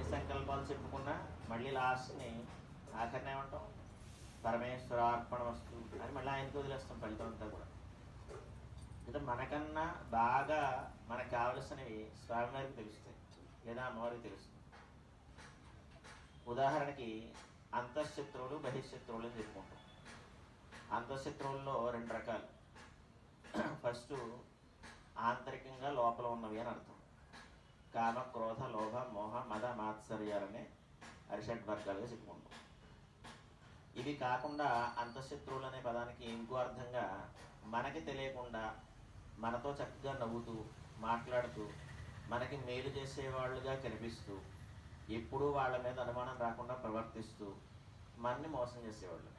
ఎన్ని సంకల్పాలు చెప్పుకున్నా మళ్ళీ లాస్ట్ని ఆఖరినే ఉంటాం. పరమేశ్వర అర్పణ వస్తు అని మళ్ళీ ఆయనకి వదిలేస్తాం ఫలితం అంతా కూడా. అంటే మనకన్నా బాగా మనకు కావలసినవి స్వామివారికి తెలుస్తాయి. లేదా అమ్మవారికి తెలుస్తుంది ఉదాహరణకి అంతఃశత్రువులు బహిశత్రువులు అని చెప్పుకుంటాం. అంతఃశత్రువుల్లో రెండు రకాలు. ఫస్ట్ ఆంతరికంగా లోపల ఉన్నవి అని అర్థం. కామ క్రోధ లోభ మోహ మద మాత్సర్యాలనే అరిషడ్ వర్గాలుగా చెప్పుకుంటాం. ఇవి కాకుండా అంతఃశత్రువులు అనే పదానికి ఇంకో అర్థంగా మనకి తెలియకుండా మనతో చక్కగా నవ్వుతూ మాట్లాడుతూ మనకి మేలు చేసేవాళ్ళుగా కనిపిస్తూ ఎప్పుడూ వాళ్ళ మీద అనుమానం రాకుండా ప్రవర్తిస్తూ మనని మోసం చేసేవాళ్ళు.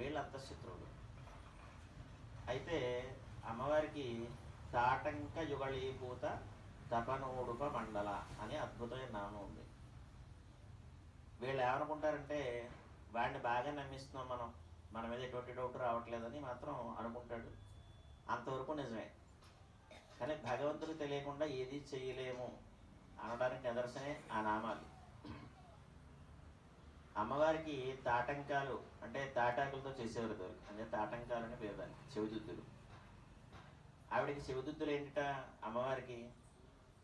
వీళ్ళు అంతఃశత్రువులు. అయితే అమ్మవారికి తాటంక యుగళీభూత తపనోడుప మండల అనే అద్భుతమైన నామం ఉంది. వీళ్ళు ఏమనుకుంటారంటే వాడిని బాగా నమ్మిస్తున్నాం మనం మన మీద ఎటువంటి డౌట్ రావట్లేదని మాత్రం అనుకుంటాడు. అంతవరకు నిజమే. కానీ భగవంతుడికి తెలియకుండా ఏది చేయలేము అనడానికి నిదర్శనే ఆ నామాలు. అమ్మవారికి తాటంకాలు అంటే తాటాకులతో చేసేవారు దొరికి అంటే తాటంకాలు అని పేరు దానికి చెవిదుద్దులు ఆవిడకి చెవిదుద్దులు ఏంటిట? అమ్మవారికి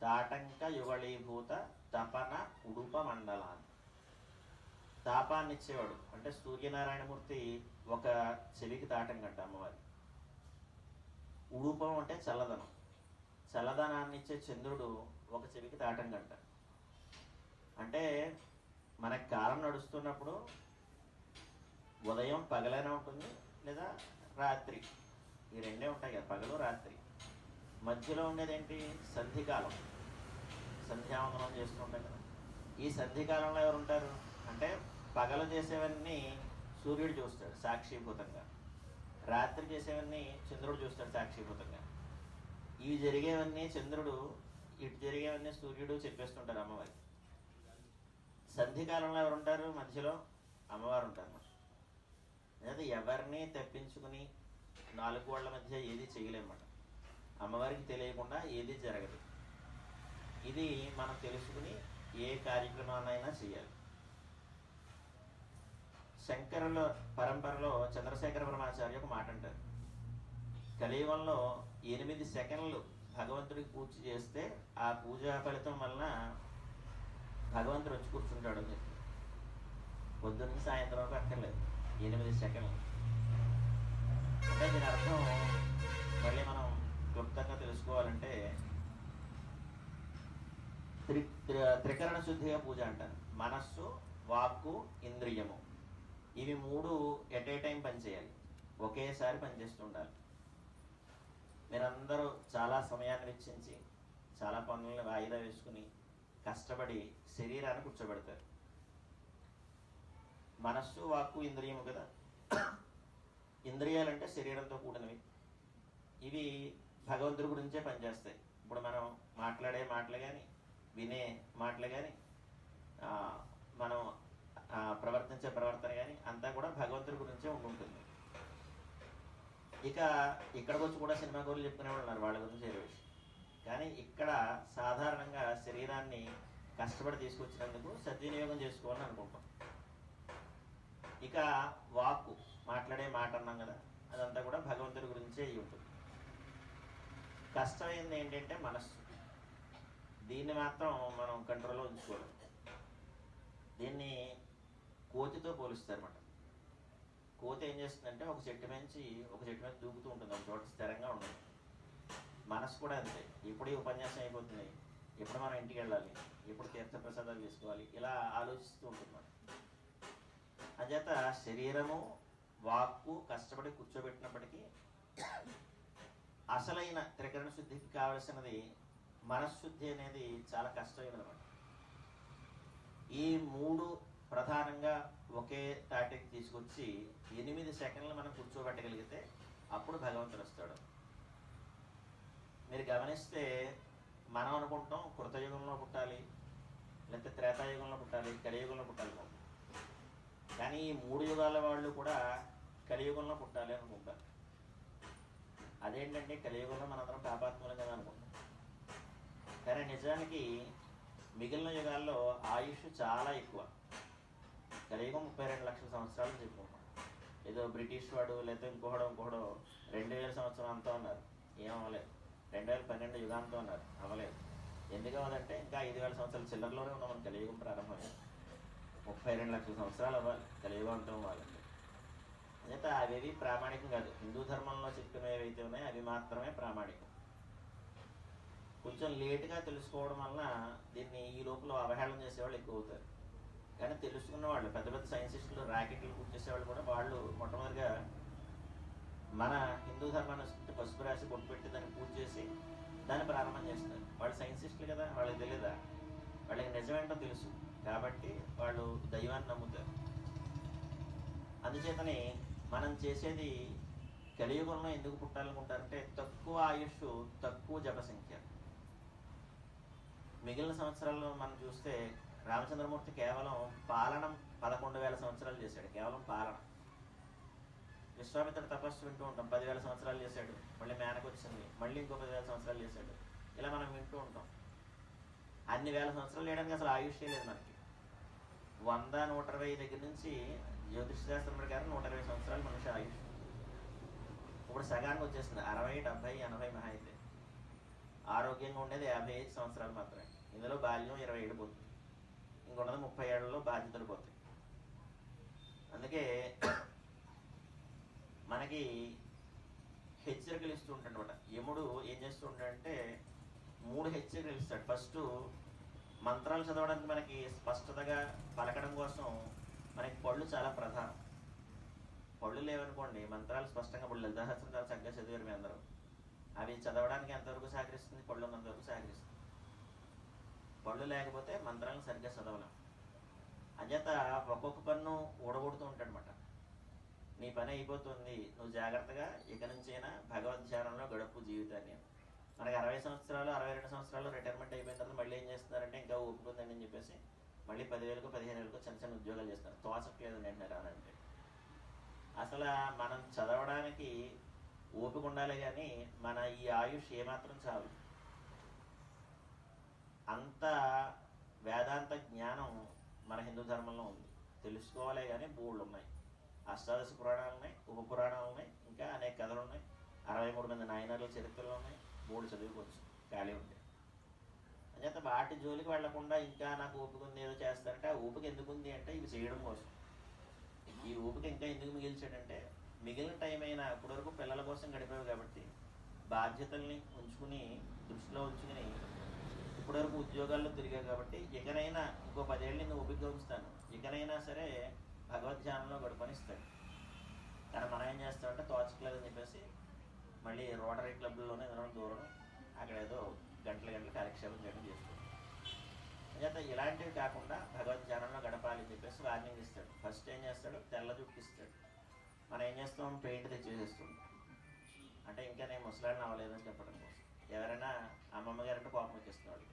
తాటంక యుగళీభూత తపన ఉడుప మండలాన్ని. తాపాన్ని ఇచ్చేవాడు. అంటే సూర్యనారాయణమూర్తి ఒక చెవికి తాటంకంట అమ్మవారి. ఉడుపం అంటే చల్లదనం. చల్లదనాన్ని ఇచ్చే చంద్రుడు ఒక చెవికి తాటంకంట అంటే మనకి కాలం నడుస్తున్నప్పుడు ఉదయం పగలైనా ఉంటుంది లేదా రాత్రి. ఈ రెండే ఉంటాయి కదా పగలు రాత్రి. మధ్యలో ఉండేది ఏంటి సంధికాలం. సంధ్యావందనం చేస్తుంటాం కదా. ఈ సంధికాలంలో ఎవరు ఉంటారు అంటే పగలు చేసేవన్నీ సూర్యుడు చూస్తాడు సాక్షిభూతంగా. రాత్రి చేసేవన్నీ చంద్రుడు చూస్తాడు సాక్షిభూతంగా. ఇవి జరిగేవన్నీ చంద్రుడు ఇటు జరిగేవన్నీ సూర్యుడు చెప్పేస్తుంటారు అమ్మవారికి. సంధికాలంలో ఎవరు ఉంటారు మధ్యలో అమ్మవారు ఉంటారు లేదా ఎవరిని తెప్పించుకుని నాలుగు వాళ్ళ మధ్య ఏది చేయలేమన్నమాట. అమ్మవారికి తెలియకుండా ఏది జరగదు. ఇది మనం తెలుసుకుని ఏ కార్యక్రమాన్నైనా చేయాలి. శంకరుల పరంపరలో చంద్రశేఖర బ్రహ్మాచార్య ఒక మాట అంటారు. కలియుగంలో ఎనిమిది సెకండ్లు భగవంతుడికి పూజ చేస్తే ఆ పూజా ఫలితం వలన భగవంతుడు వచ్చి కూర్చుంటాడు అని చెప్పి. పొద్దున్న సాయంత్రం వరకు అక్కర్లేదు. ఎనిమిది సెకండ్లు. అంటే దీని అర్థం మళ్ళీ మనం క్లుప్తంగా తెలుసుకోవాలంటే త్రి త్రికరణ శుద్ధిగా పూజ అంటారు. మనస్సు వాక్కు ఇంద్రియము. ఇవి మూడు ఎట్ ఏ టైం పనిచేయాలి ఒకేసారి పనిచేస్తుండాలి మీరందరూ చాలా సమయాన్ని వెచ్చించి చాలా పనులను వాయిదా వేసుకుని కష్టపడి శరీరాన్ని కూర్చోబెడతారు. మనస్సు వాక్కు ఇంద్రియము కదా. ఇంద్రియాలంటే శరీరంతో కూడినవి. ఇవి భగవంతుడి గురించే పనిచేస్తాయి. ఇప్పుడు మనం మాట్లాడే మాటలు కానీ వినే మాటలు కానీ మనం ప్రవర్తించే ప్రవర్తన కానీ అంతా కూడా భగవంతుడి గురించే ఉండుంటుంది. ఇక ఇక్కడికి వచ్చి కూడా సినిమా గోళ్ళు చెప్పుకునే వాళ్ళు ఉన్నారు వాళ్ళ గురించి చేరవేసి కానీ ఇక్కడ సాధారణంగా శరీరాన్ని కష్టపడి తీసుకొచ్చినందుకు సద్వినియోగం చేసుకోవాలని అనుకుంటాం ఇక వాక్కు మాట్లాడే మాట అన్నాం కదా అదంతా కూడా భగవంతుడి గురించే ఉంటుంది. కష్టమైంది ఏంటంటే మనస్సు. దీన్ని మాత్రం మనం కంట్రోల్లో ఉంచుకోవాలి. దీన్ని కోతితో పోలుస్తారన్నమాట. కోతి ఏం చేస్తుందంటే ఒక చెట్టు నుంచి ఒక చెట్టు మీద దూకుతూ ఉంటుంది. ఒక చోట స్థిరంగా ఉండదు మనసు కూడా అంతే. ఇప్పుడు ఈ ఉపన్యాసం అయిపోతుంది. ఎప్పుడు మనం ఇంటికి వెళ్ళాలి? ఎప్పుడు తీర్థప్రసాదాలు తీసుకోవాలి? ఇలా ఆలోచిస్తూ ఉంటుంది మనం అంచేత శరీరము వాక్కు కష్టపడి కూర్చోబెట్టినప్పటికీ అసలైన త్రికరణ శుద్ధికి కావలసినది మనశ్శుద్ధి అనేది చాలా కష్టమైనది ఈ మూడు ప్రధానంగా ఒకే తాటికి తీసుకొచ్చి ఎనిమిది సెకండ్లు మనం కూర్చోబెట్టగలిగితే అప్పుడు భగవంతుడు వస్తాడు. మీరు గమనిస్తే మనం అనుకుంటాం కృతయుగంలో పుట్టాలి లేకపోతే త్రేతాయుగంలో పుట్టాలి కలియుగంలో పుట్టాలి కానీ ఈ మూడు యుగాల వాళ్ళు కూడా కలియుగంలో పుట్టాలి అనుకుంటారు. అదేంటంటే కలియుగంలో మనందరం పాపాత్మూలంగా అనుకుంటాం. కానీ నిజానికి మిగిలిన యుగాల్లో ఆయుష్ చాలా ఎక్కువ. కలియుగం ముప్పై రెండు లక్షల సంవత్సరాలు చెప్పుకుంటాం ఏదో బ్రిటిష్ వాడు లేకపోతే ఇంకోడో ఇంకోహడో రెండు వేల సంవత్సరం అంతా ఉన్నారు. ఏం రెండు వేల పన్నెండు యుగాంతం ఉన్నారు. అవ్వలేదు. ఎందుకు అవ్వదంటే ఇంకా ఐదు వేల సంవత్సరాల చిల్లరలోనే ఉన్నాం. మనం కలియుగం ప్రారంభమైంది. ముప్పై రెండు లక్షల సంవత్సరాలు అవ్వాలి. కలియుగంతం అవ్వాలి. అయితే అవేవి ప్రామాణికం కాదు. హిందూ ధర్మంలో చెప్పినవి ఏవైతే ఉన్నాయో అవి మాత్రమే ప్రామాణికం. కొంచెం లేటుగా తెలుసుకోవడం వలన దీన్ని ఈ లోపల అవహేళన చేసేవాళ్ళు ఎక్కువ అవుతారు కానీ తెలుసుకున్న వాళ్ళు పెద్ద పెద్ద సైన్సిస్టులు ర్యాకెట్లు పూర్తి కూడా వాళ్ళు మొట్టమొదటిగా మన హిందూ ధర్మాన్ని వస్తుంటే పసుపు రాసి కొట్టుపెట్టి దాన్ని పూజ చేసి దాన్ని ప్రారంభం చేస్తారు. వాళ్ళు సైన్సిస్టులు కదా వాళ్ళకి తెలియదా వాళ్ళకి నిజమేంటో తెలుసు. కాబట్టి వాళ్ళు దైవాన్ని నమ్ముతారు. అందుచేతనే మనం చేసేది కలియుగంలో ఎందుకు పుట్టాలనుకుంటారంటే తక్కువ ఆయుష్ తక్కువ జప సంఖ్య మిగిలిన సంవత్సరాల్లో మనం చూస్తే రామచంద్రమూర్తి కేవలం పాలనం పదకొండు వేల సంవత్సరాలు చేశాడు. కేవలం పాలన. విశ్వామిత్రుడు తపస్సు వింటూ ఉంటాం. పదివేల సంవత్సరాలు చేశాడు. మళ్ళీ మేనకు వచ్చింది మళ్ళీ ఇంకో పదివేల సంవత్సరాలు చేశాడు. ఇలా మనం వింటూ ఉంటాం. అన్ని వేల సంవత్సరాలు చేయడానికి అసలు ఆయుష్ లేదు మనకి. వంద నూట ఇరవై దగ్గర నుంచి జ్యోతిష్ శాస్త్రం ప్రకారం నూట ఇరవై సంవత్సరాలు మనిషి ఆయుష్ ఇప్పుడు సగానికి వచ్చేస్తుంది. అరవై డెబ్బై ఎనభై మహా అయితే. ఆరోగ్యంగా ఉండేది యాభై ఐదు సంవత్సరాలు మాత్రమే. ఇందులో బాల్యం ఇరవై ఏడు పోతుంది. ఇంకొన్నది ముప్పై ఏళ్ళలో బాధ్యతలు పోతాయి. అందుకే మనకి హెచ్చరికలు ఇస్తూ ఉంటాడనమాట యముడు ఏం చేస్తూ ఉంటాడంటే మూడు హెచ్చరికలు ఇస్తాడు. ఫస్ట్ మంత్రాలు చదవడానికి మనకి స్పష్టతగా పలకడం కోసం మనకి పళ్ళు చాలా ప్రధానం. పళ్ళు లేవనుకోండి మంత్రాలు స్పష్టంగా ఇప్పుడు లలితాశాస్త్రం చాలా చక్కగా చదివారు మీ అందరూ. అవి చదవడానికి ఎంతవరకు సహకరిస్తుంది? పళ్ళు ఉన్నంతవరకు సహకరిస్తుంది. పళ్ళు లేకపోతే మంత్రాలను సరిగ్గా చదవలేం. అంచేత ఒక్కొక్క పన్ను ఊడగొడుతూ ఉంటాడనమాట నీ పని అయిపోతుంది నువ్వు జాగ్రత్తగా ఇక నుంచైనా భగవద్ ధ్యానంలో గడుపు జీవితాన్ని. మనకి అరవై సంవత్సరాలు అరవై రెండు సంవత్సరాలు రిటైర్మెంట్ అయిపోయిన తర్వాత మళ్ళీ ఏం చేస్తున్నారంటే ఇంకా ఊపుకుందని అని చెప్పేసి మళ్ళీ పదివేలకు పదిహేను వేలకు చిన్న చిన్న ఉద్యోగాలు చేస్తారు. లేదు అంటున్నారు రానంటే అసలు మనం చదవడానికి ఓపిక ఉండాలి కానీ మన ఈ ఆయుష్ ఏమాత్రం చాలు. అంత వేదాంత జ్ఞానం మన హిందూ ధర్మంలో ఉంది. తెలుసుకోవాలి కానీ బోళ్ళు ఉన్నాయి. అష్టాదశ పురాణాలు ఉన్నాయి ఉప పురాణాలు ఉన్నాయి ఇంకా అనేక కథలు ఉన్నాయి. అరవై మూడు మంది నాయనర్ల చరిత్రలు ఉన్నాయి. బోర్డు చదువుకోవచ్చు ఖాళీ ఉంటాయి అంచేత వాటి జోలికి వెళ్ళకుండా ఇంకా నాకు ఓపిక ఉంది ఏదో చేస్తారంటే ఆ ఓపిక ఎందుకు ఉంది అంటే ఇవి చేయడం కోసం. ఈ ఓపిక ఇంకా ఎందుకు మిగిల్చాడంటే మిగిలిన టైం అయినా ఇప్పటివరకు పిల్లల కోసం గడిపావు కాబట్టి బాధ్యతల్ని ఉంచుకుని దృష్టిలో ఉంచుకుని ఇప్పటివరకు ఉద్యోగాల్లో తిరిగావు కాబట్టి ఇకనైనా ఇంకో పదేళ్ళు నేను ఓపికగా ఉంచుతాను. ఇకనైనా సరే భగవద్ధ్యానంలో గడపనిస్తాడు కానీ మనం ఏం చేస్తామంటే తోచట్లేదని చెప్పేసి మళ్ళీ రోటరీ క్లబ్లోనే వినడం దూరం అక్కడ ఏదో గంటల గంటల కాలక్షేపం చేయడం చేస్తాడు అంచేత ఇలాంటివి కాకుండా భగవద్ధ్యానంలో గడపాలి అని చెప్పేసి వార్నింగ్ ఇస్తాడు. ఫస్ట్ ఏం చేస్తాడు? తెల్ల జుట్టు ఇస్తాడు. మనం ఏం చేస్తాం? పెయింట్ తెచ్చేసేస్తుంటాం అంటే ఇంకా నేను ముసలాడిని అవ్వలేదని చెప్పడం కోసం. ఎవరైనా అమ్మమ్మ గారంటే కోపం వచ్చేస్తున్నాడు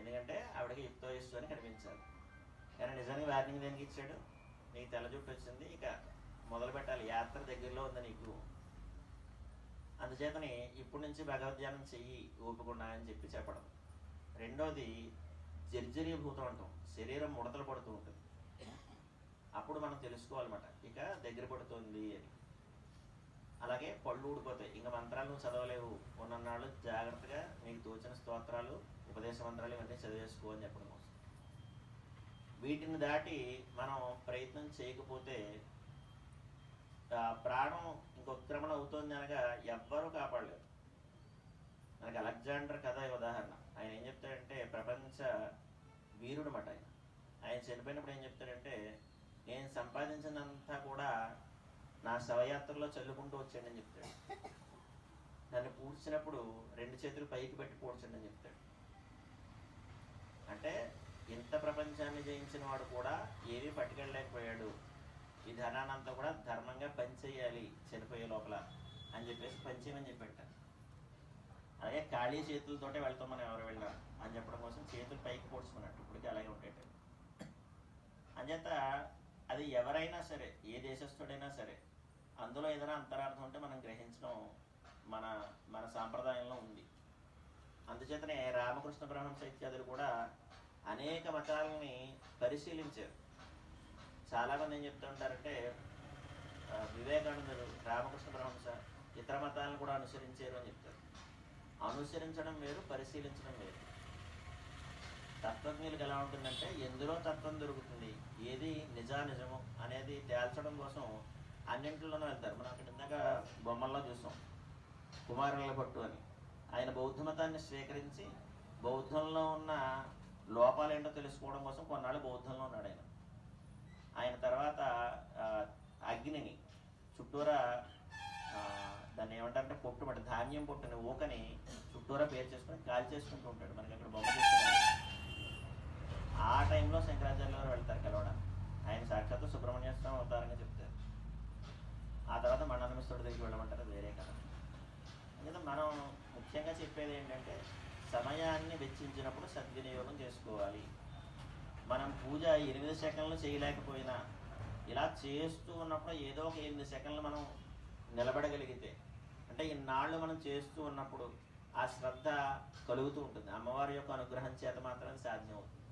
ఎందుకంటే ఆవిడకి యుక్తో ఇస్తూ అని కనిపించాలి. కానీ నిజానికి వార్నింగ్ దేనికి ఇచ్చాడు? నీకు తెల్ల జుట్టు వచ్చింది ఇక మొదలు పెట్టాలి యాత్ర దగ్గరలో ఉంది నీకు. అందుచేతనే ఇప్పటి నుంచి భగవద్ధ్యానం చెయ్యి ఊపుకుండా అని చెప్పి చెప్పడం. రెండోది జర్జరీభూతం అంటాం. శరీరం ముడతలు పడుతూ ఉంటుంది. అప్పుడు మనం తెలుసుకోవాలన్నమాట. ఇక దగ్గర పడుతుంది అని. అలాగే పళ్ళు ఊడిపోతాయి. ఇంకా మంత్రాలు నువ్వు చదవలేవు. ఉన్నన్నాళ్ళు జాగ్రత్తగా నీకు తోచిన స్తోత్రాలు ఉపదేశ మంత్రాలు ఇవన్నీ చదివేసుకో అని చెప్పడం కోసం వీటిని దాటి మనం ప్రయత్నం చేయకపోతే ప్రాణం ఇంకొక్రమణ అవుతుంది అనగా ఎవ్వరూ కాపాడలేరు. మనకి అలెగ్జాండర్ కథ ఈ ఉదాహరణ. ఆయన ఏం చెప్తాడంటే ప్రపంచ వీరుడు మాట ఆయన. ఆయన చనిపోయినప్పుడు ఏం చెప్తాడంటే నేను సంపాదించినంతా కూడా నా శవయాత్రలో చల్లుకుంటూ వచ్చాడని చెప్తాడు. నన్ను పూడ్చినప్పుడు రెండు చేతులు పైకి పెట్టి పూడ్చండి అని చెప్తాడు. అంటే ఇంత ప్రపంచాన్ని జయించిన వాడు కూడా ఏమీ పట్టుకెళ్ళలేకపోయాడు. ఈ ధనానంతా కూడా ధర్మంగా పనిచేయాలి చనిపోయే లోపల అని చెప్పేసి పనిచేయమని చెప్పెట్టారు అలాగే ఖాళీ చేతులతోటే వెళ్తాం మనం ఎవరు వెళ్ళినా అని చెప్పడం కోసం చేతులు పైకి పోడ్చుకున్నట్టు ఇప్పటికీ అలాగే ఉండేట అంచేత అది ఎవరైనా సరే ఏ దేశస్థుడైనా సరే అందులో ఏదైనా అంతరార్థం ఉంటే మనం గ్రహించడం మన మన సాంప్రదాయంలో ఉంది. అందుచేతనే రామకృష్ణ బ్రహ్మం సైత్యాదులు కూడా అనేక మతాలని పరిశీలించారు. చాలామంది ఏం చెప్తూ ఉంటారంటే వివేకానందుడు రామకృష్ణ బ్రహ్మస ఇతర మతాలను కూడా అనుసరించారు అని చెప్తారు. అనుసరించడం వేరు పరిశీలించడం వేరు. తత్వజ్ఞులకు ఎలా ఉంటుందంటే ఎందులో తత్వం దొరుకుతుంది ఏది నిజానిజము అనేది తేల్చడం కోసం అన్నింటిలోనూ వెళ్తారు. మనం అక్కడ ఇందాక బొమ్మల్లో చూసాం కుమారుల పట్టు అని. ఆయన బౌద్ధ మతాన్ని స్వీకరించి బౌద్ధంలో ఉన్న లోపాలు ఏంటో తెలుసుకోవడం కోసం కొన్నాళ్ళు బౌద్ధంలో ఉన్నాడు ఆయన. ఆయన తర్వాత అగ్నిని చుట్టూరా దాన్ని ఏమంటారంటే పొట్టు పట్టి ధాన్యం పొట్టుని ఊకని చుట్టూరా పేరు చేసుకుని కాల్ చేసుకుంటూ ఉంటాడు. మనకి అక్కడ బొమ్మ ఆ టైంలో శంకరాచార్య గారు వెళ్తారు కలవడం. ఆయన సాక్షాత్తు సుబ్రహ్మణ్య స్వామి అవతారంగా చెప్తారు. ఆ తర్వాత మండనమిస్తుడి దగ్గరికి వెళ్ళమంటారు వేరే కదా అందుకే మనం ముఖ్యంగా చెప్పేది ఏంటంటే సమయాన్ని వెచ్చించినప్పుడు సద్వినియోగం చేసుకోవాలి. మనం పూజ ఎనిమిది సెకండ్లు చేయలేకపోయినా ఇలా చేస్తూ ఉన్నప్పుడు ఏదో ఒక ఎనిమిది సెకండ్లు మనం నిలబడగలిగితే అంటే ఇన్నాళ్ళు మనం చేస్తూ ఉన్నప్పుడు ఆ శ్రద్ధ కలుగుతూ ఉంటుంది. అమ్మవారి యొక్క అనుగ్రహం చేత మాత్రమే సాధ్యం అవుతుంది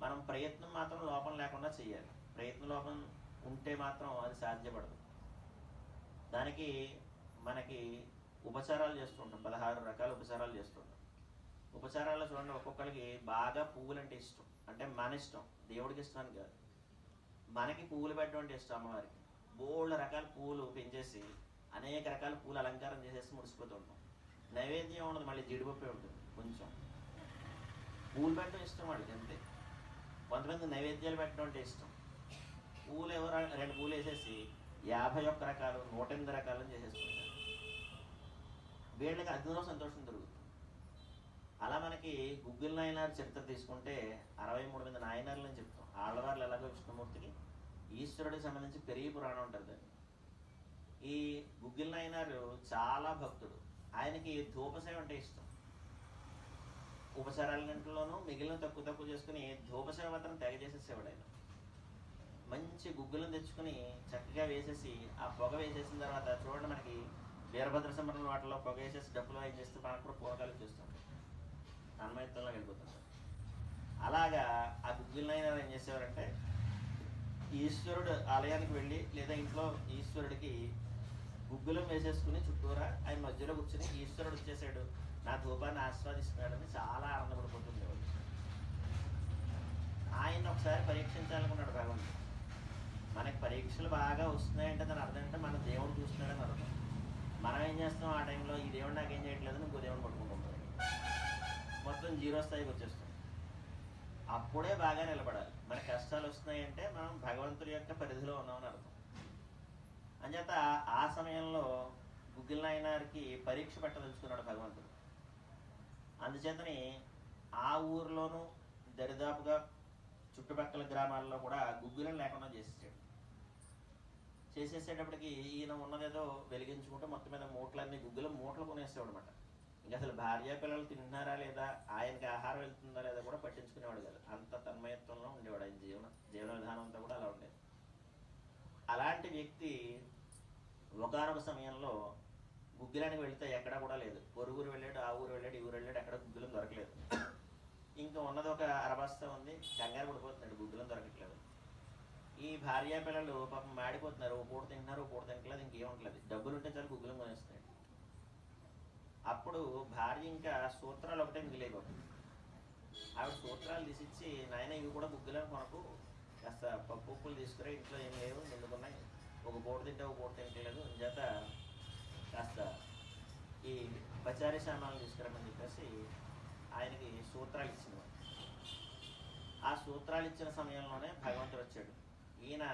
మనం ప్రయత్నం మాత్రం లోపం లేకుండా చేయాలి. ప్రయత్న లోపం ఉంటే మాత్రం అది సాధ్యపడదు. దానికి మనకి ఉపచారాలు చేస్తుంటాం. పదహారు రకాల ఉపచారాలు చేస్తుంటాం. ఉపచారాల్లో చూడండి ఒక్కొక్కరికి బాగా పువ్వులంటే ఇష్టం. అంటే మన ఇష్టం. దేవుడికి ఇష్టం కాదు. మనకి పువ్వులు పెట్టడం అంటే ఇష్టం అమ్మవారికి. బోల్డ్ రకాల పువ్వులు పెంచేసి అనేక రకాల పూలు అలంకారం చేసేసి ముడిసిపోతూ ఉంటాం. నైవేద్యం ఉండదు మళ్ళీ జీడిపప్పే ఉంటుంది కొంచెం. పూలు పెట్టడం ఇష్టం వాళ్ళకి అంతే. కొంతమంది నైవేద్యాలు పెట్టడం అంటే ఇష్టం. పూలు ఎవరు రెండు పూలు వేసేసి యాభై ఒక్క రకాలు నూట ఎనిమిది రకాలను చేసేసుకుంటారు. వీళ్ళకి అందులో సంతోషం దొరుకుతుంది. అలా మనకి గుగ్గిల్ నాయనార్ చరిత్ర తీసుకుంటే అరవై మూడు మంది నాయనార్లని చెప్తాం. ఆళ్ళవార్లు ఎలాగో విష్ణుమూర్తికి ఈశ్వరుడికి సంబంధించి పెరిగి పురాణం ఉంటుంది. ఈ గుగ్గిల్ నాయనారు చాలా భక్తుడు. ఆయనకి ధూపసేవ అంటే ఇష్టం. ఉపచారాలన్నింటిలోనూ మిగిలిన తక్కువ తక్కువ చేసుకుని ధూపసేవ మాత్రం తెగ చేసేసేవాడు ఆయన మంచి గుగ్గులను తెచ్చుకుని చక్కగా వేసేసి ఆ పొగ వేసేసిన తర్వాత చూడండి మనకి వీరభద్ర సంబరం వాటిలో పొగ వేసేసి డబ్బులు ఏం మనకు కూడా పూరకాలు చూస్తుంటాయి తన్మయత్వంలో వెళ్ళిపోతుంది అలాగా ఆ గుగ్గిలనైనా ఏం చేసేవారంటే ఈశ్వరుడు ఆలయానికి వెళ్ళి లేదా ఇంట్లో ఈశ్వరుడికి గుగ్గులం వేసేసుకుని చుట్టూరా ఆయన మధ్యలో కూర్చుని ఈశ్వరుడు వచ్చేసాడు నా ధూపాన్ని ఆస్వాదిస్తున్నాడని చాలా ఆనందపడిపోతుండేవాడు ఆయన ఒకసారి పరీక్షించాలనుకున్నాడు భగవంతుడు మనకి పరీక్షలు బాగా వస్తున్నాయంటే దాని అర్థం అంటే మన దేవుడు చూస్తున్నాడని అర్థం. మనం ఏం చేస్తాం ఆ టైంలో ఈ దేవుడు నాకేం చేయట్లేదు ఇంకో దేవుడు పట్టుకుంటాం మొత్తం జీరో స్థాయికి వచ్చేస్తుంది అప్పుడే బాగా నిలబడాలి. మన కష్టాలు వస్తున్నాయంటే మనం భగవంతుడి యొక్క పరిధిలో ఉన్నామని అర్థం. అంచేత ఆ సమయంలో గుగ్గిల్ నాయనారికి పరీక్ష పెట్టదలుచుకున్నాడు భగవంతుడు. అందుచేతని ఆ ఊర్లోనూ దరిదాపుగా చుట్టుపక్కల గ్రామాల్లో కూడా గుగ్గిలం లేకుండా చేసేసాడు. చేసేసేటప్పటికి ఈయన ఉన్నదేదో వెలిగించుకుంటూ మొత్తం మీద మూటలన్నీ గుగ్గిలం మూటలు కొనేసేవాడు అనమాట అసలు భార్య పిల్లలు తింటున్నారా లేదా ఆయనకి ఆహారం వెళ్తుందా లేదా కూడా పట్టించుకునేవాడు కాదు. అంత తన్మయత్వంలో ఉండేవాడు ఆయన జీవన జీవన విధానం అంతా కూడా అలా ఉండేది. అలాంటి వ్యక్తి ఒకనొక సమయంలో గుగ్గిలానికి వెళితే ఎక్కడా కూడా లేదు. పొరుగురు వెళ్ళాడు ఆ ఊరు వెళ్ళాడు ఈ ఊరు వెళ్ళాడు ఎక్కడ గుగ్గిలం దొరకలేదు. ఇంకా ఉన్నది ఒక అరబస్తా ఉంది కంగారు పడిపోతున్నాడు గుగ్గిలం దొరకట్లేదు. ఈ భార్య పిల్లలు పాపం మాడిపోతున్నారు ఓ పూట తింటున్నారు ఓ పూట తింటలేదు ఇంకేముంటలేదు డబ్బులు ఉంటే చాలు గుగ్గిలం కొనేస్తున్నాడు. అప్పుడు భార్య ఇంకా సూత్రాలు ఒకటే మిగిలేకపోతుంది ఆవిడ సూత్రాలు తీసిచ్చి నాయన ఇవి కూడా గుగ్గిలం కొనకు. కాస్త పప్పు ఉప్పులు తీసుకురా ఇంట్లో ఏం లేవు నిండుకున్నాయి. ఒక పూట తింటే ఒక పూట తింటలేదు చేత కాస్త ఈ పచారీ సామాన్లు తీసుకురామని చెప్పేసి ఆయనకి సూత్రాలు ఇచ్చింది. ఆ సూత్రాలు ఇచ్చిన సమయంలోనే భగవంతుడు వచ్చాడు. ఈయన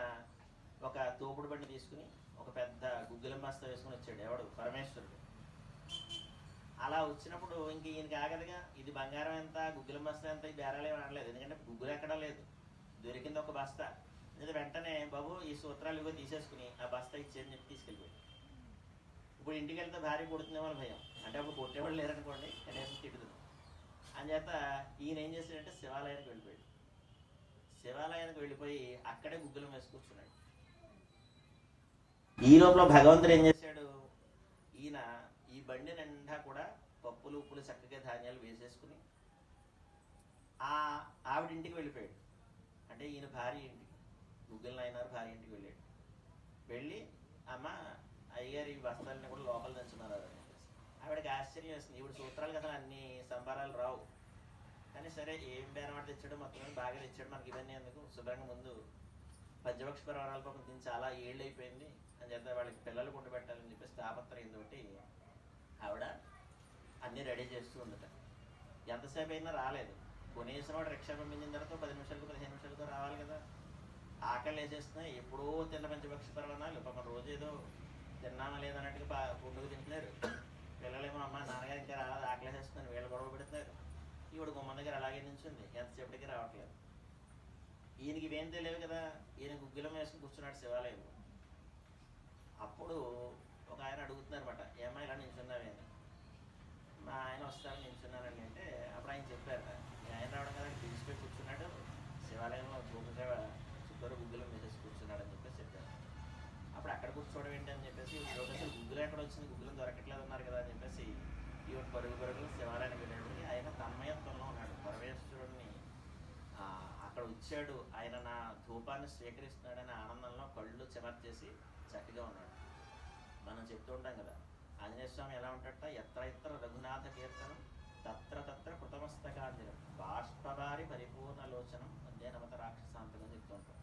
ఒక తోపుడు బండి తీసుకుని ఒక పెద్ద గుగ్గిలం బస్తా వేసుకుని వచ్చాడు. ఎవడు? పరమేశ్వరుడు. అలా వచ్చినప్పుడు ఇంక ఈయనకి ఆగదుగా. ఇది బంగారం ఎంత గుగ్గుల బస్తా ఎంత ఈ బేరాలు ఏమి అనలేదు. ఎందుకంటే గుగ్గులు ఎక్కడా లేదు. దొరికింది ఒక బస్తా. ఇది వెంటనే బాబు ఈ సూత్రాలు ఇవ్వ తీసేసుకుని ఆ బస్తా ఇచ్చేది చెప్పి తీసుకెళ్ళిపోయాడు. ఇప్పుడు ఇంటికి వెళ్తే భార్య కొడుతుందేమో అని భయం. అంటే అప్పుడు కొట్టేవాళ్ళు లేరనుకోండి కనీసం తిట్టుతుంది అంచేత ఈయన ఏం చేశాడంటే శివాలయానికి వెళ్ళిపోయాడు. శివాలయానికి వెళ్ళిపోయి అక్కడే గుగ్గులం వేసుకూర్చున్నాడు ఈ లోపల భగవంతుడు ఏం చేశాడు? ఈయన బండి నిండా కూడా పప్పులు ఉప్పులు చక్కగా ధాన్యాలు వేసేసుకుని ఆ ఆవిడింటికి వెళ్ళిపోయాడు. అంటే ఈయన భార్య ఇంటికి. గుగ్గిల్ నాయనారు భార్య ఇంటికి వెళ్ళాడు. వెళ్ళి అమ్మ అయ్యగారు ఈ వస్త్రాలని కూడా లోపల దంచున్నారు అని చెప్పేసి. ఆవిడకి ఆశ్చర్యం వేస్తుంది ఇప్పుడు సూత్రాలు కదా అన్ని సంబారాలు రావు. కానీ సరే ఏం బేరమాట తెచ్చాడు మొత్తం బాగా తెచ్చాడు. మనకి ఇవన్నీ ఎందుకు? శుభ్రంగా ముందు పంచపక్ష పర్వరాల పాపం దీని చాలా ఏళ్ళు అయిపోయింది అని చెప్తే వాళ్ళకి పిల్లలు కొండ పెట్టాలని చెప్పేసి తాపత్రయం తోటి ఆవిడ అన్నీ రెడీ చేస్తూ ఉందట. ఎంతసేపు అయినా రాలేదు. కొనేసిన వాడు రిక్షా పంపించిన తర్వాత పది నిమిషాలకు పదిహేను నిమిషాలకు రావాలి కదా. ఆకలి వేసేస్తున్నాయి. ఎప్పుడో తిన్న పంచపక్ష పర్వణాలు. పాపం రోజు ఏదో తిన్నామా లేదన్నట్టుగా బా గుండుకు తింటున్నారు. పిల్లలేమో అమ్మ నాన్నగారు ఇంకా రాలేదు. ఆకలి వేసేస్తున్నాను వీళ్ళు గొడవ పెడుతున్నారు. ఈవిడ గుమ్మ దగ్గర అలాగే నించుంది. ఎంతసేపటికి రావట్లేదు. ఈయనకి ఇవేం తెలియదు కదా. ఈయన గుగ్గిలం వేసుకుని కూర్చున్నాడు శివాలయం అప్పుడు ఒక ఆయన అడుగుతున్నారు ఏమైనా ఏమా ఇలా నించున్నావే అని ఆయన వస్తారని నిల్చున్నారండి అంటే అప్పుడు ఆయన చెప్పారు. ఆయన రావడం కదా తీసుకొని కూర్చున్నాడు. శివాలయంలో భూమిసేవ చుట్టూరు గుగ్గులు వేసేసి కూర్చున్నాడు అని చెప్పేసి చెప్పారు. అప్పుడు అక్కడ కూర్చోవడం ఏంటి అని చెప్పేసి ఈరోజు అసలు గుగ్గులు ఎక్కడ వచ్చింది? గుగ్గులు దొరకట్లేదు అన్నారు కదా అని చెప్పేసి ఈవెన్ పరుగు పరుగులు శివాలయానికి వెళ్ళేటప్పటికి ఆయన తన్మయత్వంలో ఉన్నాడు. పరమేశ్వరుడిని అక్కడ వచ్చాడు. ఆయన నా ధూపాన్ని స్వీకరిస్తున్నాడనే ఆనందంలో కళ్ళు చెమర్చేసి చక్కగా ఉన్నాడు. మనం చెప్తూ ఉంటాం కదా ఆంజనేయ స్వామి ఎలా ఉంటాడట? ఎత్ర ఎత్ర రఘునాథ కీర్తనం తత్ర తత్ర కృతమస్తకాంజనం బాష్పభారి పరిపూర్ణ లోచనం అదే నమత రాక్షసాంతకం చెప్తూ ఉంటాం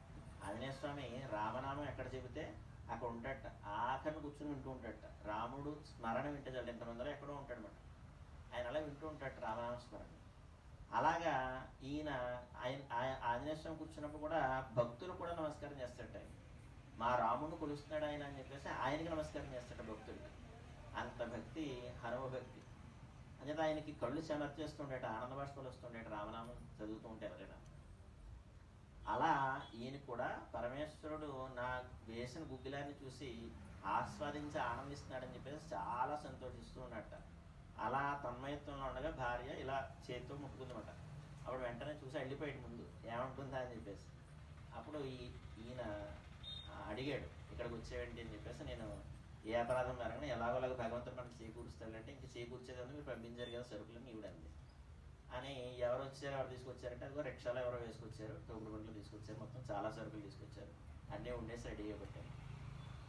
ఆంజనేయ స్వామి రామనామం ఎక్కడ చెబితే అక్కడ ఉంటాడట. ఆఖరిని కూర్చుని వింటూ ఉంటాడట. రాముడు స్మరణ వింటే చాలు ఎంతమందిలో ఎక్కడో ఉంటాడనమాట ఆయన అలా వింటూ ఉంటాడు రామనామ స్మరణ. అలాగా ఈయన ఆయన ఆయ- ఆంజనేయ స్వామి కూర్చున్నప్పుడు కూడా భక్తులు కూడా నమస్కారం చేస్తాడట ఆయన. మా రాముడు కొలుస్తున్నాడు ఆయన అని చెప్పేసి ఆయనకి నమస్కారం చేస్తాడు భక్తుడికి. అంత భక్తి హనుమ భక్తి అంచేత ఆయనకి కళ్ళు చెమర్చేస్తుండేట ఆనంద బాష్పాలు వస్తుండేట రామనామం చదువుతూ ఉంటే ఎవరైనా. అలా ఈయన కూడా పరమేశ్వరుడు నా వేసిన గుగ్గిలాన్ని చూసి ఆస్వాదించి ఆనందిస్తున్నాడని చెప్పేసి చాలా సంతోషిస్తూ ఉన్నట్ట అలా తన్మయత్వంలో ఉండగా భార్య ఇలా చేతితో ముట్టుకుందన్నమాట అప్పుడు వెంటనే చూసి వెళ్ళిపోయాడు ముందు. ఏమంటుందా అని చెప్పేసి. అప్పుడు ఈ ఈయన అడిగాడు ఇక్కడికి వచ్చేవేంటి? అని చెప్పేసి నేను ఏ అపరాధం జరగని ఎలాగోలాగ భగవంతుడు మనకి చేకూరుస్తాడంటే ఇంక చేకూర్చేదని మీరు పంపించారు కదా సరుకులను ఇవ్వడండి అని ఎవరు వచ్చారు ఎవరు తీసుకొచ్చారంటే అదిగో రిక్షాలో ఎవరో వేసుకొచ్చారు తోపుడు బండ్లు తీసుకొచ్చారు మొత్తం చాలా సరుకులు తీసుకొచ్చారు. అన్నీ ఉండేసి రెడీగా పెట్టారు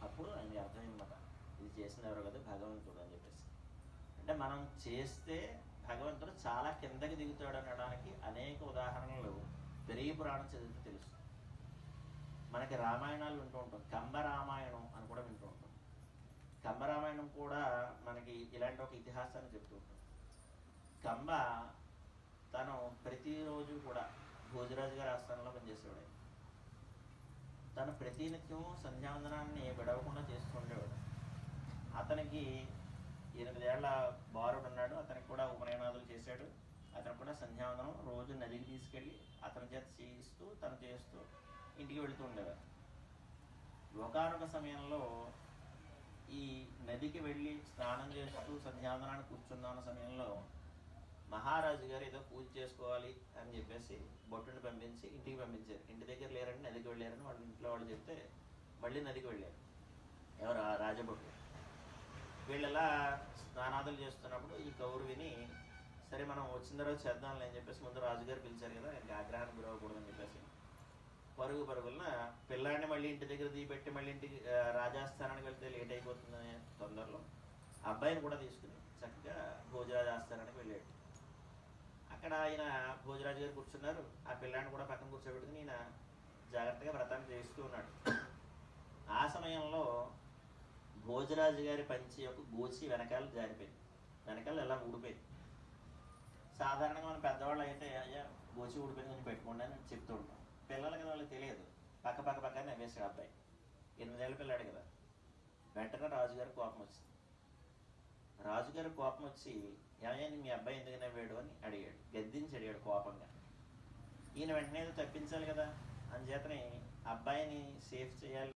అప్పుడు ఆయనకి అర్థమైందన్నమాట. ఇది చేసిన ఎవరో కదా భగవంతుడు అని చెప్పేసి. అంటే మనం చేస్తే భగవంతుడు చాలా కిందకి దిగుతాడు అనడానికి అనేక ఉదాహరణలు పెరిగి పురాణం చదివితే తెలుసు మనకి రామాయణాలు వింటూ ఉంటాం. కంబ రామాయణం అని కూడా వింటూ ఉంటాం. కంబరామాయణం కూడా మనకి ఇలాంటి ఒక ఇతిహాసాన్ని చెప్తూ కంబ తను ప్రతిరోజు కూడా భోజరాజు గారి ఆస్థానంలో పనిచేసేవాడు. తను ప్రతినిత్యం సంధ్యావందనాన్ని విడవకుండా చేస్తుండేవాడు అతనికి ఎనిమిదేళ్ళ బారుడు ఉన్నాడు. అతనికి కూడా ఉపనయనాదులు చేశాడు. అతను కూడా సంధ్యావందనం రోజు నదికి తీసుకెళ్ళి అతని చేత చేయిస్తూ తను చేస్తూ ఇంటికి వెళుతూ ఉండేవారు ఒకనొక సమయంలో నదికి వెళ్ళి స్నానం చేస్తూ సంధ్యావందనాన్ని కూర్చున్న సమయంలో మహారాజు గారు ఏదో పూజ చేసుకోవాలి అని చెప్పేసి బొట్టుని పంపించి ఇంటికి పంపించారు. ఇంటి దగ్గర లేరని నదికి వెళ్ళారని వాళ్ళ ఇంట్లో వాళ్ళు చెప్తే మళ్ళీ నదికి వెళ్ళారు. ఎవరు? ఆ రాజభటులు వీళ్ళలా స్నానాదులు చేస్తున్నప్పుడు ఈ కౌరు విని సరే మనం వచ్చిన తర్వాత చేద్దాంలే అని చెప్పేసి ముందు రాజుగారు పిలిచారు కదా ఇంకా ఆగ్రహానికి గురవకూడదని చెప్పేసి. పరుగు పరుగులన పిల్లాడిని మళ్ళీ ఇంటి దగ్గర దిగిపెట్టి మళ్ళీ ఇంటికి రాజాస్థానానికి వెళ్తే లేట్ అయిపోతుందనే తొందరలో అబ్బాయిని కూడా తీసుకుని చక్కగా భోజరాజు ఆస్థానానికి వెళ్ళాడు. అక్కడ ఆయన భోజరాజు గారు కూర్చున్నారు. ఆ పిల్లాడిని కూడా పక్కన కూర్చోబెట్టుకుని ఈయన జాగ్రత్తగా వ్రతాన్ని చేస్తూ ఉన్నాడు. ఆ సమయంలో భోజరాజు గారి పంచి యొక్క గోచి వెనకాల జారిపోయింది. వెనకాల ఎలా ఊడిపోయింది? సాధారణంగా మన పెద్దవాళ్ళు అయితే అయ్యా గోచి ఊడిపోయింది కొంచెం పెట్టుకోండి అని చెప్తూ ఉంటాం పిల్లలకి వాళ్ళకి తెలియదు. పక్క పక్క పక్క నవ్వేసాడు అబ్బాయి. ఎనిమిదేళ్ళ పిల్లాడు కదా. వెంటనే రాజుగారి కోపం వచ్చింది. రాజుగారి కోపం వచ్చి ఏమయ్యా మీ అబ్బాయి ఎందుకు నవ్వాడు అని అడిగాడు. గద్దించి అడిగాడు కోపంగా. ఈయన వెంటనే ఏదో తప్పించాలి కదా. అంచేతనే అబ్బాయిని సేఫ్ చేయాలి.